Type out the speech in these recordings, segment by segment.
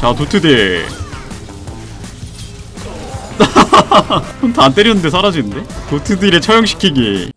자 도트들 다 안 때렸는데 사라지는데? 도트들의 처형시키기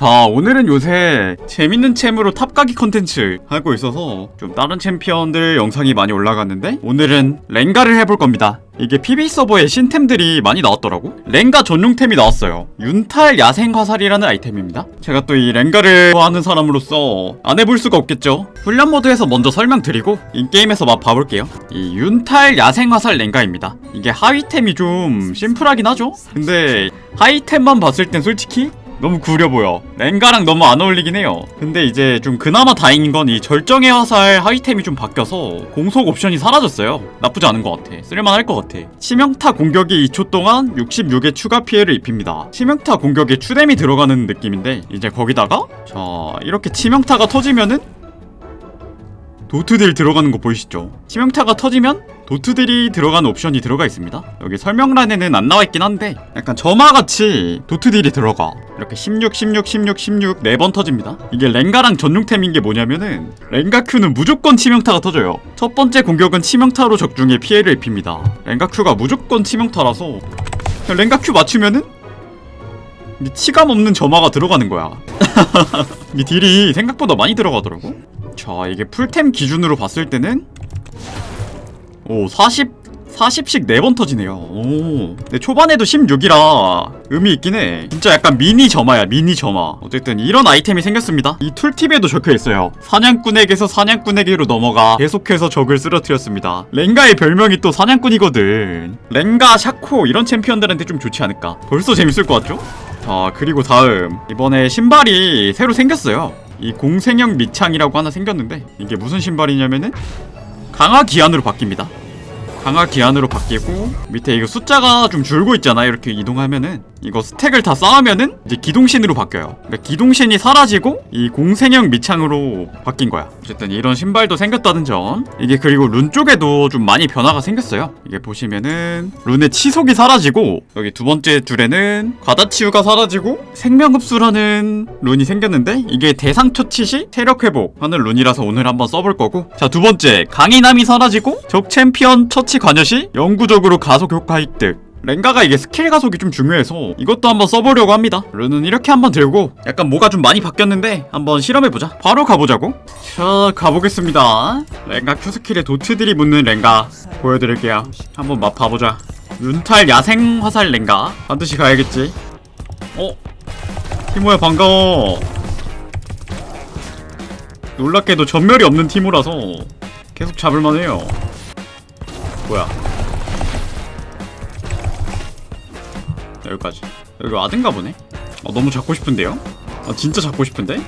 자 오늘은 요새 재밌는 챔으로 탑가기 컨텐츠 하고 있어서 좀 다른 챔피언들 영상이 많이 올라갔는데 오늘은 랭가를 해볼 겁니다. 이게 PB 서버에 신템들이 많이 나왔더라고. 랭가 전용템이 나왔어요. 윤탈 야생 화살이라는 아이템입니다. 제가 또 이 랭가를 하는 사람으로서 안 해볼 수가 없겠죠? 훈련 모드에서 먼저 설명드리고 인게임에서 맛 봐볼게요. 이 윤탈 야생 화살 랭가입니다. 이게 하위템이 좀 심플하긴 하죠? 근데 하이템만 봤을 땐 솔직히 너무 구려 보여. 랭가랑 너무 안 어울리긴 해요. 근데 이제 좀 그나마 다행인 건 이 절정의 화살 하이템이 좀 바뀌어서 공속 옵션이 사라졌어요. 나쁘지 않은 것 같아. 쓸만할 것 같아. 치명타 공격이 2초 동안 66의 추가 피해를 입힙니다. 치명타 공격에 추뎀이 들어가는 느낌인데 이제 거기다가 자 이렇게 치명타가 터지면은 도트딜 들어가는 거 보이시죠? 치명타가 터지면 도트딜이 들어가는 옵션이 들어가 있습니다. 여기 설명란에는 안 나와 있긴 한데 약간 점화같이 도트딜이 들어가. 이렇게 16, 16, 16, 16 네 번 터집니다. 이게 랭가랑 전용템인 게 뭐냐면은 랭가 큐는 무조건 치명타가 터져요. 첫 번째 공격은 치명타로 적중해 피해를 입힙니다. 랭가 큐가 무조건 치명타라서 그냥 랭가 큐 맞추면은 치감 없는 점화가 들어가는 거야. 이 딜이 생각보다 많이 들어가더라고. 자, 이게 풀템 기준으로 봤을 때는 오, 40 40씩 4번 터지네요. 오. 근데 초반에도 16이라 의미 있긴 해. 진짜 약간 미니 점화야, 미니 점화. 어쨌든 이런 아이템이 생겼습니다. 이 툴팁에도 적혀 있어요. 사냥꾼에게서 사냥꾼에게로 넘어가 계속해서 적을 쓰러뜨렸습니다. 랭가의 별명이 또 사냥꾼이거든. 랭가, 샤코 이런 챔피언들한테 좀 좋지 않을까? 벌써 재밌을 것 같죠? 자, 그리고 다음. 이번에 신발이 새로 생겼어요. 이 공생형 밑창이라고 하나 생겼는데 이게 무슨 신발이냐면은 강화 기한으로 바뀝니다. 강화 기한으로 바뀌고 밑에 이거 숫자가 좀 줄고 있잖아요 이렇게 이동하면은 이거 스택을 다 쌓으면은 이제 기동신으로 바뀌어요. 그러니까 기동신이 사라지고 이 공생형 밑창으로 바뀐 거야. 어쨌든 이런 신발도 생겼다는 점. 이게 그리고 룬 쪽에도 좀 많이 변화가 생겼어요. 이게 보시면은 룬의 치속이 사라지고 여기 두 번째 줄에는 과다치유가 사라지고 생명흡수라는 룬이 생겼는데 이게 대상 처치 시 체력 회복하는 룬이라서 오늘 한번 써볼 거고. 자 두 번째 강인함이 사라지고 적 챔피언 처치 관여 시 영구적으로 가속 효과 획득 랭가가 이게 스킬 가속이 좀 중요해서 이것도 한번 써보려고 합니다. 룬은 이렇게 한번 들고 약간 뭐가 좀 많이 바뀌었는데 한번 실험해보자. 바로 가보자고? 자 가보겠습니다. 랭가 큐 스킬에 도트들이 붙는 랭가 보여드릴게요. 한번 맛 봐보자. 윤탈 야생 화살 랭가 반드시 가야겠지? 어? 티모야 반가워. 놀랍게도 전멸이 없는 티모라서 계속 잡을만해요. 뭐야 여기까지 여기 와든가 보네 어, 너무 잡고 싶은데요? 아 진짜 잡고 싶은데?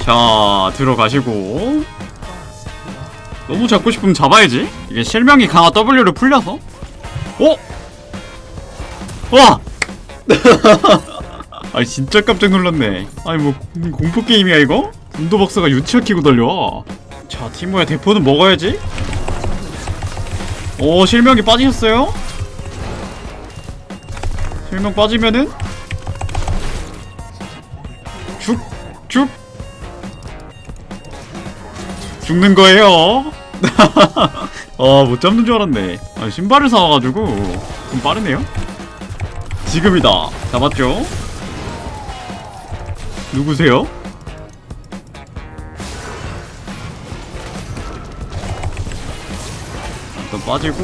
자 들어가시고 너무 잡고 싶으면 잡아야지 이게 실명이 강화 W를 풀려서 어? 와! 아니 진짜 깜짝 놀랐네 아니 뭐 공- 공포 게임이야 이거? 군도 박사가 유치원 키고 달려 자 티모야 대포는 먹어야지 오 실명이 빠지셨어요? 실명 빠지면은 죽! 죽! 죽는 거예요 아못 잡는 줄 알았네 아, 신발을 사와가지고 좀 빠르네요 지금이다 잡았죠? 누구세요? 빠지고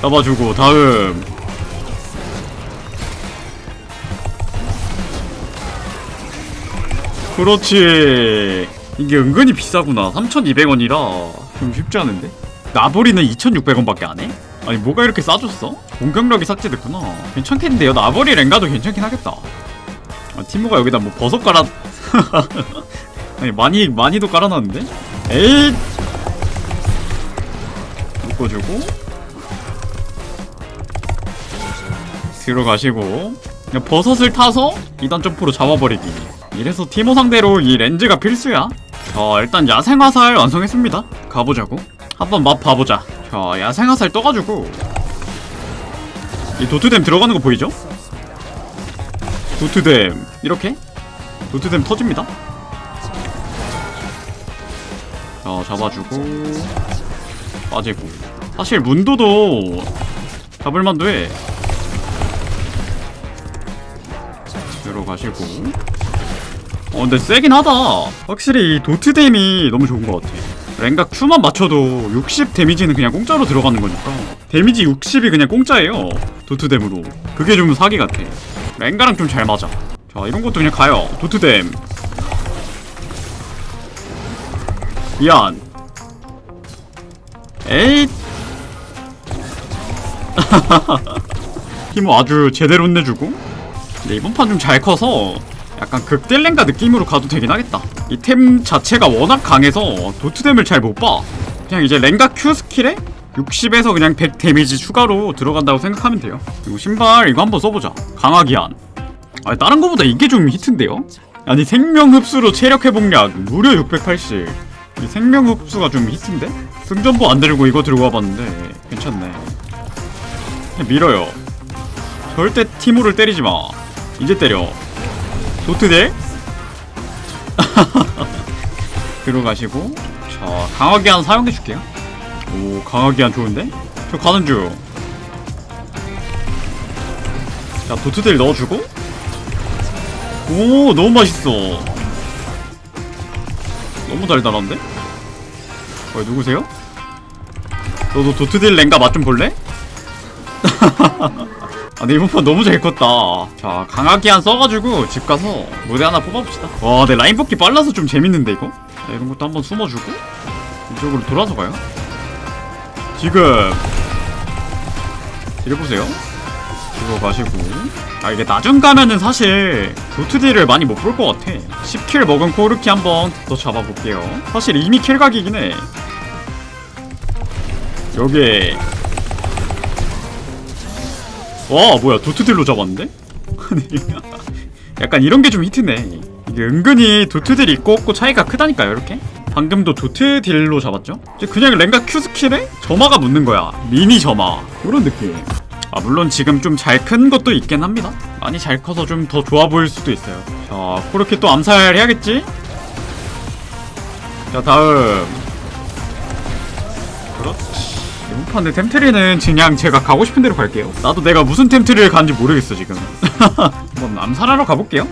잡아주고 다음. 그렇지. 이게 은근히 비싸구나. 3200원이라 좀 쉽지 않은데? 나보리는 2600원밖에 안 해? 아니 뭐가 이렇게 싸졌어? 공격력이 삭제됐구나. 괜찮겠는데요? 나보리 랭가도 괜찮긴 하겠다. 아, 티모가 여기다 뭐 버섯 깔아 아니 많이 많이도 깔아놨는데? 에잇 묶어주고. 들어가시고. 그냥 버섯을 타서 2단 점프로 잡아버리기. 이래서 티모 상대로 이 렌즈가 필수야. 자 일단 야생화살 완성했습니다. 가보자고. 한번 맛 봐보자. 자 야생화살 떠가지고. 이 도트댐 들어가는 거 보이죠? 도트댐. 이렇게? 도트댐 터집니다. 자 잡아주고. 빠지고 사실 문도도 잡을만도 해. 들어가시고. 어 근데 세긴 하다. 확실히 이 도트 댐이 너무 좋은 것 같아. 랭가 Q만 맞춰도 60 데미지는 그냥 공짜로 들어가는 거니까. 데미지 60이 그냥 공짜예요 도트 댐으로 그게 좀 사기 같아. 랭가랑 좀 잘 맞아. 자 이런 것도 그냥 가요 도트 댐. 미안. 에잇 힘 아주 제대로 내주고? 근데 이번 판 좀 잘 커서 약간 극딜랭가 느낌으로 가도 되긴 하겠다. 이 템 자체가 워낙 강해서 도트댐을 잘 못 봐. 그냥 이제 랭가 Q 스킬에 60에서 그냥 100 데미지 추가로 들어간다고 생각하면 돼요. 그리고 신발 이거 한번 써보자. 강화기한. 아니 다른 거보다 이게 좀 히트인데요? 아니 생명 흡수로 체력 회복량 무려 680이 생명 흡수가 좀 히트인데? 승전보 안 들고 이거 들고 와봤는데 괜찮네 그냥 밀어요 절대 티모를 때리지 마 이제 때려 도트딜 들어가시고 자 강화기 한 사용해줄게요 오 강화기 한 좋은데? 저 가는 중 자, 도트딜 넣어주고. 오, 너무 맛있어. 너무 달달한데? 어, 누구세요? 너도 도트딜 랭가 맛 좀 볼래? 아, 근데 이번 판 너무 잘 컸다. 자, 강하게 한 써가지고 집 가서 무대 하나 뽑아봅시다. 와, 내 라인 뽑기 빨라서 좀 재밌는데, 이거? 자, 이런 것도 한번 숨어주고. 이쪽으로 돌아서 가요. 지금. 이래보세요. 이거 가시고 아 이게 나중 가면은 사실 도트딜을 많이 못 볼 것 같아 10킬 먹은 코르키 한번 더 잡아볼게요 사실 이미 킬각이긴 해 여기에 와 뭐야 도트딜로 잡았는데? 약간 이런 게 좀 히트네. 이게 은근히 도트딜 있고 없고 차이가 크다니까요 이렇게. 방금도 도트딜로 잡았죠? 그냥 랭가 Q 스킬에 점화가 붙는 거야. 미니 점화. 그런 느낌. 아 물론 지금 좀 잘 큰 것도 있긴 합니다. 많이 잘 커서 좀 더 좋아 보일 수도 있어요. 자 그렇게 또 암살 해야겠지? 자 다음. 그렇지 이번 판에 템트리는 그냥 제가 가고 싶은 대로 갈게요. 나도 내가 무슨 템트리를 가는지 모르겠어 지금. 한번 암살하러 가볼게요.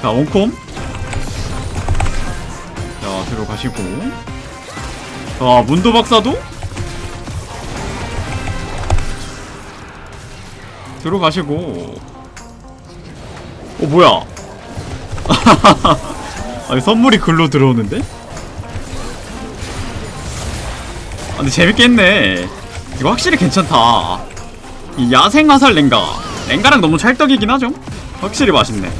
자 원콤. 자 들어가시고. 자 문도 박사도. 들어가시고. 어 뭐야? 아니 선물이 글로 들어오는데? 아 근데 재밌겠네. 이거 확실히 괜찮다. 이 야생 화살 랭가. 랭가랑 너무 찰떡이긴 하죠? 확실히 맛있네.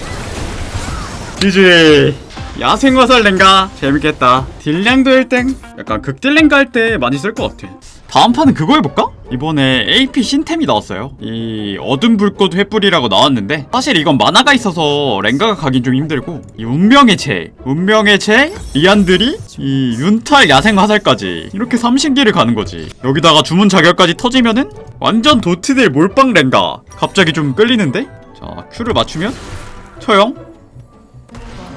GG 야생 화살 랭가. 재밌겠다. 딜량도 1등 약간 극딜 랭가 할 때 많이 쓸 것 같아 다음 판은 그거 해볼까? 이번에 AP 신템이 나왔어요. 이 어둠 불꽃 횃불이라고 나왔는데 사실 이건 만화가 있어서 랭가가 가긴 좀 힘들고 이 운명의 체 운명의 체 리안들이 이 윤탈 야생 화살까지 이렇게 삼신기를 가는 거지. 여기다가 주문 자결까지 터지면은 완전 도트들 몰빵 랭가. 갑자기 좀 끌리는데? 자 Q를 맞추면? 처형?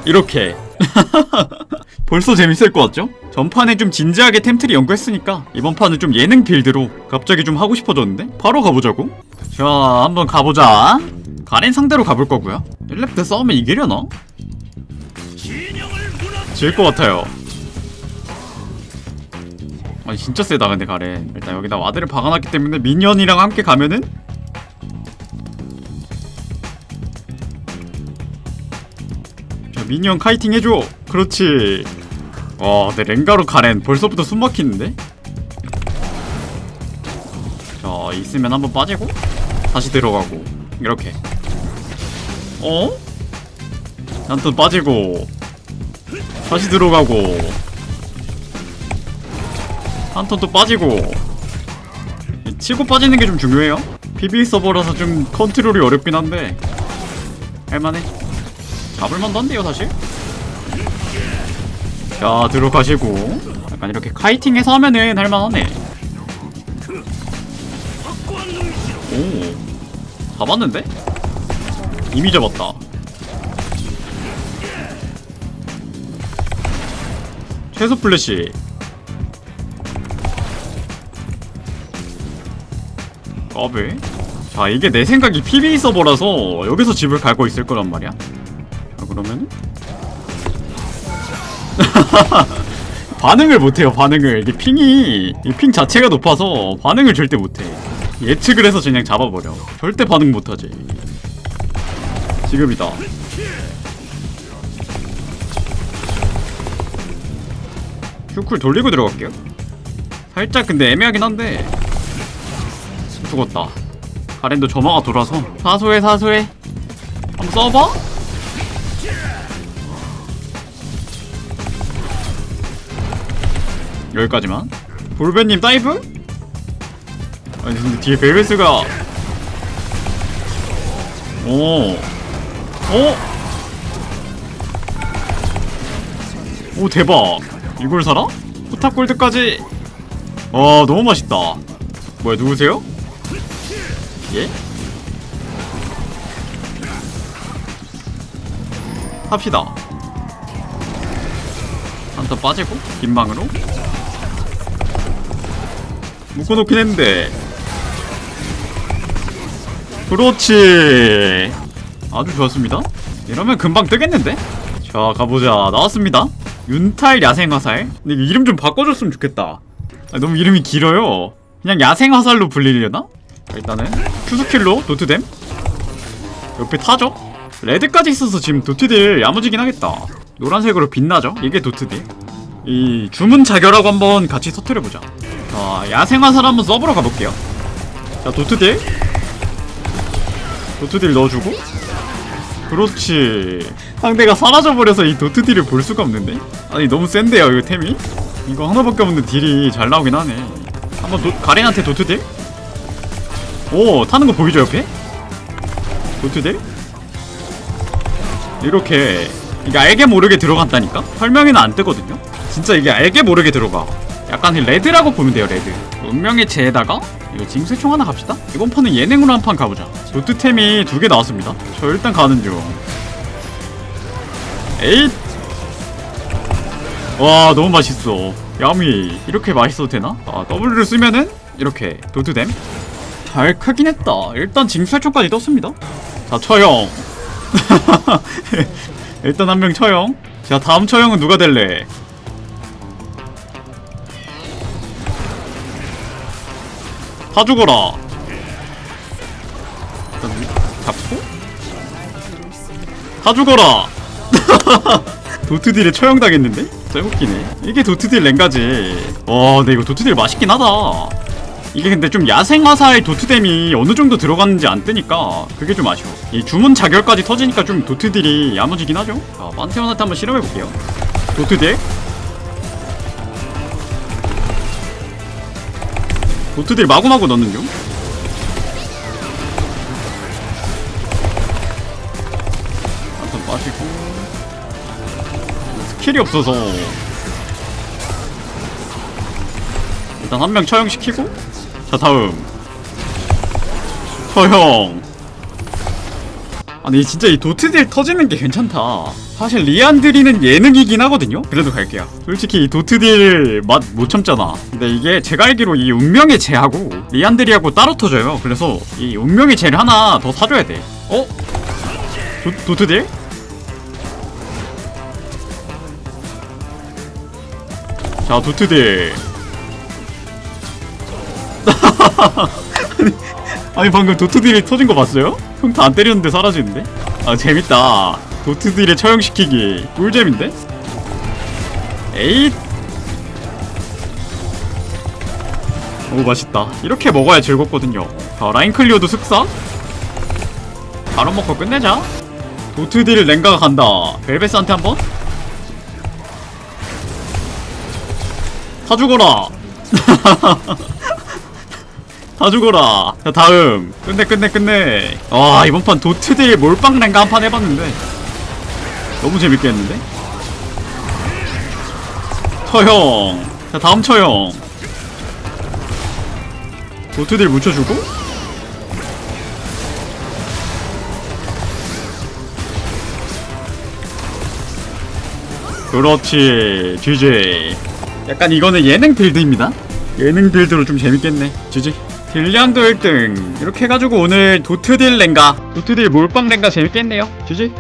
이렇게 벌써 재밌을 것 같죠? 전판에 좀 진지하게 템트리 연구했으니까 이번 판은 좀 예능 빌드로 갑자기 좀 하고 싶어졌는데? 바로 가보자고 자 한번 가보자 가렌 상대로 가볼 거고요 1렙 때 싸우면 이기려나? 질 것 같아요 아니 진짜 세다 근데 가렌 일단 여기다 와드를 박아놨기 때문에 미니언이랑 함께 가면은 미니언 카이팅 해줘 그렇지 와, 내 랭가로 가렌 벌써부터 숨 막히는데? 자, 있으면 한번 빠지고 다시 들어가고 이렇게. 어? 한턴 빠지고 다시 들어가고 한 턴 또 빠지고 이 치고 빠지는 게 좀 중요해요. PB 서버라서 좀 컨트롤이 어렵긴 한데 할만해. 잡을만도 한데요, 사실. 자 들어가시고. 약간 이렇게 카이팅해서 하면은 할만하네. 오. 잡았는데? 이미 접었다. 최소 플래시. 까베? 자 이게 내 생각이 PB 서버라서 여기서 집을 갈고 있을 거란 말이야. 자 그러면은? 반응을 못해요 반응을. 이게 핑이 이 핑 자체가 높아서 반응을 절대 못해. 예측을 해서 그냥 잡아버려. 절대 반응 못하지. 지금이다. 큐쿨 돌리고 들어갈게요. 살짝 근데 애매하긴 한데. 죽었다. 가렌도 점화가 돌아서. 사소해 사소해. 한번 써봐? 여기까지만 볼베님 다이브? 아니 근데 뒤에 벨베스가 오 어? 오 대박 이걸 사라? 포탑 골드까지 와 너무 맛있다 뭐야 누구세요? 예? 합시다 한타 빠지고 빈방으로 묶어놓긴 했는데. 그렇지. 아주 좋았습니다. 이러면 금방 뜨겠는데? 자 가보자. 나왔습니다. 윤탈 야생화살. 근데 이름 좀 바꿔줬으면 좋겠다. 아, 너무 이름이 길어요. 그냥 야생화살로 불리려나? 자, 일단은 큐스킬로 도트댐. 옆에 타죠? 레드까지 있어서 지금 도트딜 야무지긴 하겠다. 노란색으로 빛나죠? 이게 도트딜 이 주문 자결하고 한번 같이 터트려보자. 자 야생화살 한번 써보러 가볼게요. 자 도트딜. 도트딜 넣어주고. 그렇지. 상대가 사라져버려서 이 도트딜을 볼 수가 없는데? 아니 너무 센데요 이거 템이? 이거 하나밖에 없는 딜이 잘 나오긴 하네. 한번 도, 가렌한테 도트딜. 오 타는 거 보이죠 옆에? 도트딜. 이렇게 이게 알게 모르게 들어간다니까? 설명에는 안 뜨거든요? 진짜 이게 알게 모르게 들어가. 약간 이 레드라고 보면 돼요 레드. 운명의 재에다가? 이거 징수총 하나 갑시다. 이번 판은 예능으로 한 판 가보자. 도트템이 두 개 나왔습니다. 저 일단 가는 중. 에잇! 와 너무 맛있어. 야미 이렇게 맛있어도 되나? 아 W를 쓰면은 이렇게 도트댐. 잘 크긴 했다. 일단 징수총까지 떴습니다. 자 처형 일단 한 명 처형. 자 다음 처형은 누가 될래? 다 죽어라. 일단 잡고. 다 죽어라. 도트딜에 처형당했는데? 진짜 웃기네. 이게 도트딜 랭가지. 와 근데 이거 도트딜 맛있긴 하다 이게 근데 좀 야생화살 도트댐이 어느 정도 들어갔는지 안 뜨니까 그게 좀 아쉬워. 이 주문 자결까지 터지니까 좀 도트딜이 야무지긴 하죠? 자 판테온한테 한번 실험해볼게요. 도트딜 도트딜 마구마구 넣는 중 한턴 빠지고. 스킬이 없어서. 일단 한 명 처형시키고 자 다음. 처형. 아니 진짜 이 도트딜 터지는 게 괜찮다. 사실 리안드리는 예능이긴 하거든요? 그래도 갈게요. 솔직히 이 도트딜 맛 못 참잖아. 근데 이게 제가 알기로 이 운명의 재하고 리안드리하고 따로 터져요. 그래서 이 운명의 재를 하나 더 사줘야 돼. 어? 도, 도트딜? 자 도트딜 아니, 아니 방금 도트딜이 터진 거 봤어요? 평타 안 때렸는데 사라지는데? 아 재밌다. 도트딜에 처형시키기. 꿀잼인데? 에잇. 오 맛있다. 이렇게 먹어야 즐겁거든요. 자 라인 클리어도 슥사? 바로 먹고 끝내자. 도트딜 랭가가 간다. 벨베스한테 한번? 다 죽어라 다 죽어라. 자, 다음. 끝내, 끝내, 끝내. 와, 이번 판 도트딜 몰빵 랭가 한 판 해봤는데. 너무 재밌게 했는데? 처형. 자, 다음 처형. 도트딜 묻혀주고? 그렇지. GG. 약간 이거는 예능 딜드입니다. 예능 빌드로 좀 재밌겠네. 지지. 딜량도 1등. 이렇게 해가지고 오늘 도트딜 랭가. 도트딜 몰빵 랭가 재밌겠네요. GG